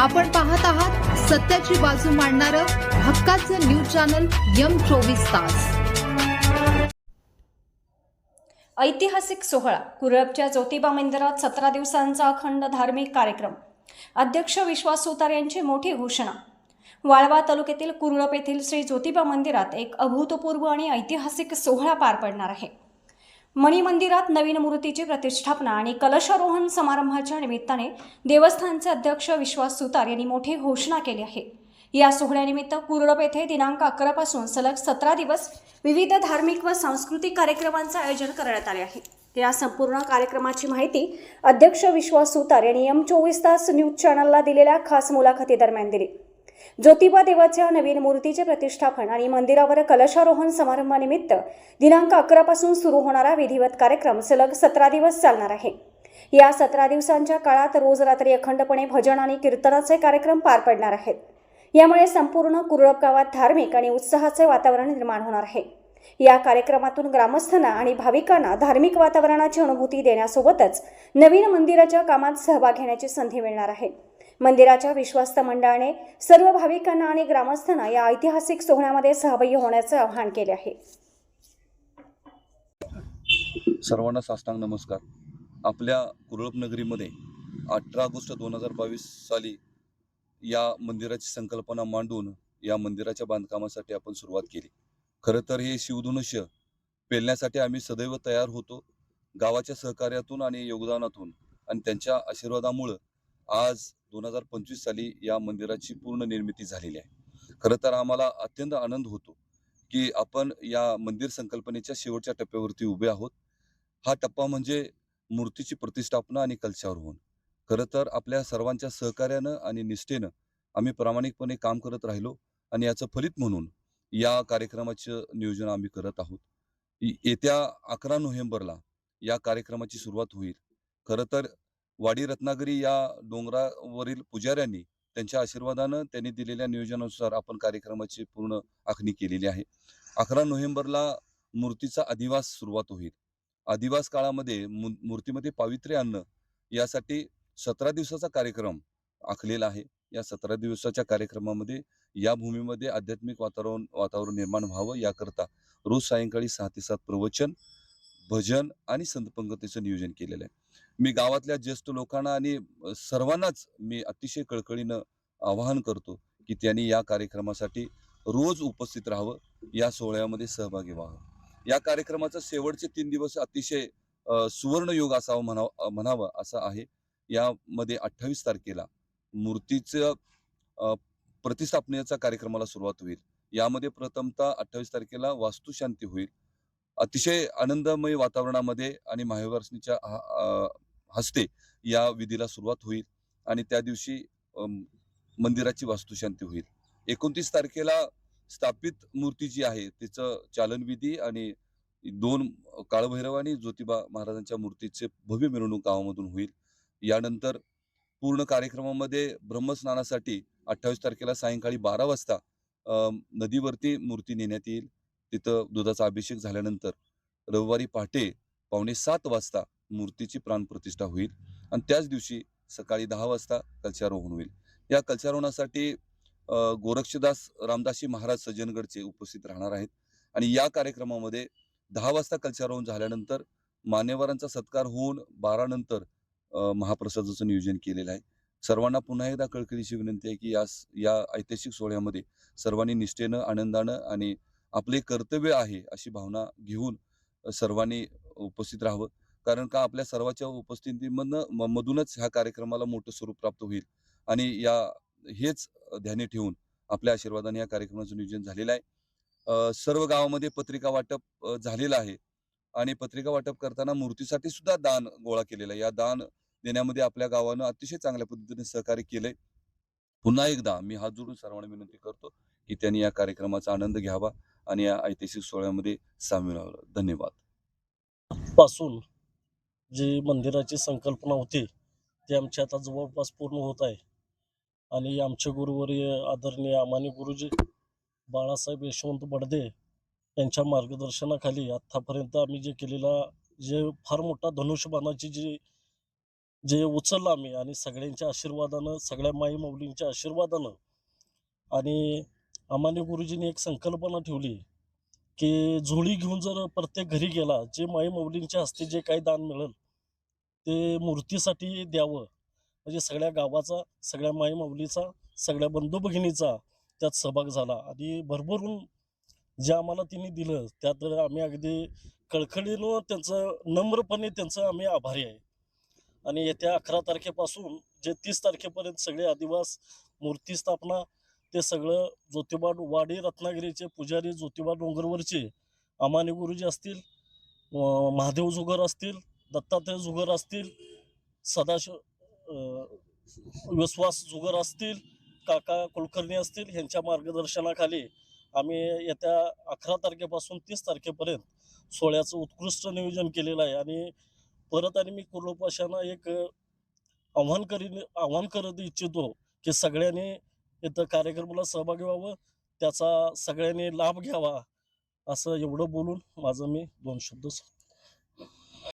आपण पाहत आहात सत्याची बाजू मांडणारं हक्काचं न्यूज चॅनल यम चोवीस तास. ऐतिहासिक सोहळा कुरळपच्या ज्योतिबा मंदिरात सतरा दिवसांचा अखंड धार्मिक कार्यक्रम. अध्यक्ष विश्वास सुतार यांची मोठी घोषणा. वाळवा तालुक्यातील कुरळप येथील श्री ज्योतिबा मंदिरात एक अभूतपूर्व आणि ऐतिहासिक सोहळा पार पडणार आहे. मणिमंदिरात नवीन मूर्तीची प्रतिष्ठापना आणि कलशारोहण समारंभाच्या निमित्ताने देवस्थानचे अध्यक्ष विश्वास सुतार यांनी मोठी घोषणा केली आहे. या सोहळ्यानिमित्त कुरळप येथे दिनांक अकरा पासून सलग सतरा दिवस विविध धार्मिक व सांस्कृतिक कार्यक्रमांचं आयोजन करण्यात आले आहे. या संपूर्ण कार्यक्रमाची माहिती अध्यक्ष विश्वास सुतार यांनी एम चोवीस तास न्यूज चॅनलला दिलेल्या खास मुलाखतीदरम्यान दिली. ज्योतिबा देवाच्या नवीन मूर्तीचे प्रतिष्ठापन आणि मंदिरावर कलशारोहण समारंभानिमित्त दिनांक अकरापासून सुरू होणारा विधिवत कार्यक्रम सलग सतरा दिवस चालणार आहे. या सतरा दिवसांच्या काळात रोज रात्री अखंडपणे भजन आणि कीर्तनाचे कार्यक्रम पार पडणार आहेत. यामुळे संपूर्ण कुरळप गावात धार्मिक आणि उत्साहाचे वातावरण निर्माण होणार आहे. या कार्यक्रमातून ग्रामस्थांना आणि भाविकांना धार्मिक वातावरणाची अनुभूती देण्यासोबतच नवीन मंदिराच्या कामात सहभाग घेण्याची संधी मिळणार आहे. मंदिराच्या विश्वस्त मंडळाने सर्व भाविकांना आणि ग्रामस्थांना या ऐतिहासिक सोहळ्यामध्ये सहभागी होण्याचे आवाहन केले आहे. सर्वांना साष्टांग नमस्कार. आपल्या कुरळप नगरीमध्ये अठरा ऑगस्ट दोन हजार बावीस साली या मंदिराची संकल्पना मांडून या मंदिराच्या बांधकामासाठी आपण सुरुवात केली. खरं तर हे शिवधनुष्य पेलण्यासाठी आम्ही सदैव तयार होतो. गावाच्या सहकार्यातून आणि योगदानातून आणि त्यांच्या आशीर्वादामुळं आज दोन हजार पंचवीस साली या मंदिराची पूर्ण निर्मिती झालेली आहे. खरं तर आम्हाला अत्यंत आनंद होतो की आपण या मंदिर संकल्पनेच्या शेवटच्या टप्प्यावरती उभे आहोत. हा टप्पा म्हणजे मूर्तीची प्रतिष्ठापना आणि कलशारोहण. खरं तर आपल्या सर्वांच्या सहकार्यानं आणि निष्ठेनं आम्ही प्रामाणिकपणे काम करत राहिलो आणि याचं फलित म्हणून या कार्यक्रमाचं नियोजन आम्ही करत आहोत. येत्या अकरा नोव्हेंबरला या कार्यक्रमाची सुरुवात होईल. खरं तर वाडी रत्नागिरी या डोंगरावरील पुजाऱ्यांनी त्यांच्या आशीर्वादानं त्यांनी दिलेल्या नियोजनानुसार आपण कार्यक्रमाची पूर्ण आखणी केलेली आहे. अकरा नोव्हेंबरला मूर्तीचा अधिवास सुरुवात होईल. अधिवास काळामध्ये मूर्तीमध्ये पावित्र्य आणणं यासाठी सतरा दिवसाचा कार्यक्रम आखलेला आहे. या सतरा दिवसाच्या कार्यक्रमामध्ये या भूमीमध्ये आध्यात्मिक वातावरण वातावरण निर्माण व्हावं याकरता रोज सायंकाळी सहा ते सात प्रवचन भजन आणि संतपंगतीचं नियोजन केलेलं आहे. मी गावातल्या ज्येष्ठ लोकांना आणि सर्वांनाच मी अतिशय कळकळीनं आवाहन करतो की त्यांनी या कार्यक्रमासाठी रोज उपस्थित राहावं या सोहळ्यामध्ये सहभागी व्हावं. या कार्यक्रमाचा शेवटचे तीन दिवस अतिशय सुवर्णयोग सुवर्ण योग असावं म्हणावं म्हणावं असं आहे. यामध्ये अठ्ठावीस तारखेला मूर्तीचं प्रतिस्थापनेचा प्रतिस्थापनेच्या कार्यक्रमाला सुरुवात होईल. यामध्ये प्रथमतः अठ्ठावीस तारखेला वास्तुशांती होईल. अतिशय आनंदमय वातावरणामध्ये आणि महाविवासनीच्या हस्ते या विधीला सुरुवात होईल आणि त्या दिवशी मंदिराची वास्तुशांती होईल. एकोणतीस तारखेला स्थापित मूर्ती जी आहे तिचं चालनविधी आणि दोन काळभैरव आणि ज्योतिबा महाराजांच्या मूर्तीचे भव्य मिरवणूक गावामधून होईल. यानंतर पूर्ण कार्यक्रमामध्ये ब्रह्मस्नानासाठी अठ्ठावीस तारखेला सायंकाळी बारा वाजता नदीवरती मूर्ती नेण्यात येईल. तिथं दुधाचा अभिषेक झाल्यानंतर रविवारी पहाटे पावणे सात वाजता मूर्तीची प्राणप्रतिष्ठा होईल आणि त्याच दिवशी सकाळी दहा वाजता कलशारोहण होईल. या कलशारोहणासाठी गोरक्षदास रामदासी महाराज सज्जनगडचे उपस्थित राहणार आहेत आणि या कार्यक्रमामध्ये दहा वाजता कलशारोहण झाल्यानंतर मान्यवरांचा सत्कार होऊन बारा नंतर महाप्रसादाचं नियोजन केलेलं आहे. सर्वांना पुन्हा एकदा कळकळीची विनंती आहे की या या ऐतिहासिक सोहळ्यामध्ये सर्वांनी निष्ठेनं आनंदानं आणि आपले कर्तव्य आहे अशी भावना घेऊन सर्वांनी उपस्थित राहावं. कारण का आपल्या सर्वांच्या उपस्थितीमधनं म- मधूनच ह्या कार्यक्रमाला मोठं स्वरूप प्राप्त होईल. आणि या हेच ध्यानी ठेवून आपल्या आशीर्वादाने या कार्यक्रमाचं नियोजन झालेलं आहे. सर्व गावामध्ये पत्रिका वाटप झालेलं आहे. आणि पत्रिका वाटप करताना मूर्तीसाठी सुद्धा दान गोळा केलेला आहे. या दान देण्यामध्ये आपल्या गावानं अतिशय चांगल्या पद्धतीने सहकार्य केलंय. पुन्हा एकदा मी हात जोडून सर्वांना विनंती करतो की त्यांनी या कार्यक्रमाचा आनंद घ्यावा. आणि या ऐतिहासिक सोहळ्यामध्ये सामील व्हावं. धन्यवाद. पासून जी मंदिराची संकल्पना होती ती आमची आता जवळपास पूर्ण होत आहे. आणि आमचे गुरुवर्य आदरणीय अमानी गुरुजी बाळासाहेब यशवंत बडदे यांच्या मार्गदर्शनाखाली आत्तापर्यंत आम्ही जे केलेला जे फार मोठा धनुष्यबाणाची जी जे उचललं आम्ही आणि सगळ्यांच्या आशीर्वादानं सगळ्या माई माऊलींच्या आशीर्वादानं आणि अमान्य गुरुजींनी एक संकल्पना ठेवली की झोळी घेऊन जर प्रत्येक घरी गेला जे माई माऊलींच्या हस्ते जे काही दान मिळेल ते मूर्तीसाठी द्यावं. म्हणजे सगळ्या गावाचा सगळ्या माई माऊलीचा सगळ्या बंधू भगिनीचा त्यात सहभाग झाला. आणि भरभरून जे आम्हाला तिने दिलं त्यात आम्ही अगदी कळकळीनं त्यांचं नम्रपणे त्यांचं आम्ही आभारी आहे. आणि येत्या अकरा तारखेपासून जे तीस तारखेपर्यंत सगळे आदिवास मूर्ती स्थापना ते सगळं ज्योतिबा वाडी रत्नागिरीचे पुजारी ज्योतिबा डोंगरवरचे अमानी गुरुजी असतील महादेव जुगर असतील दत्तात्रय जुगर असतील सदाशिव विश्वास जुगर असतील काका कुलकर्णी असतील ह्यांच्या मार्गदर्शनाखाली आम्ही येत्या अकरा तारखेपासून तीस तारखेपर्यंत सोहळ्याचं उत्कृष्ट नियोजन केलेलं आहे. आणि परत आणि मी कुर्लोपाशांना एक आव्हान करीन आव्हान करत इच्छितो की सगळ्यांनी इथं कार्यक्रमाला सहभागी व्हावं त्याचा सगळ्यांनी लाभ घ्यावा असं एवढं बोलून माझं मी दोन शब्द संपवतो.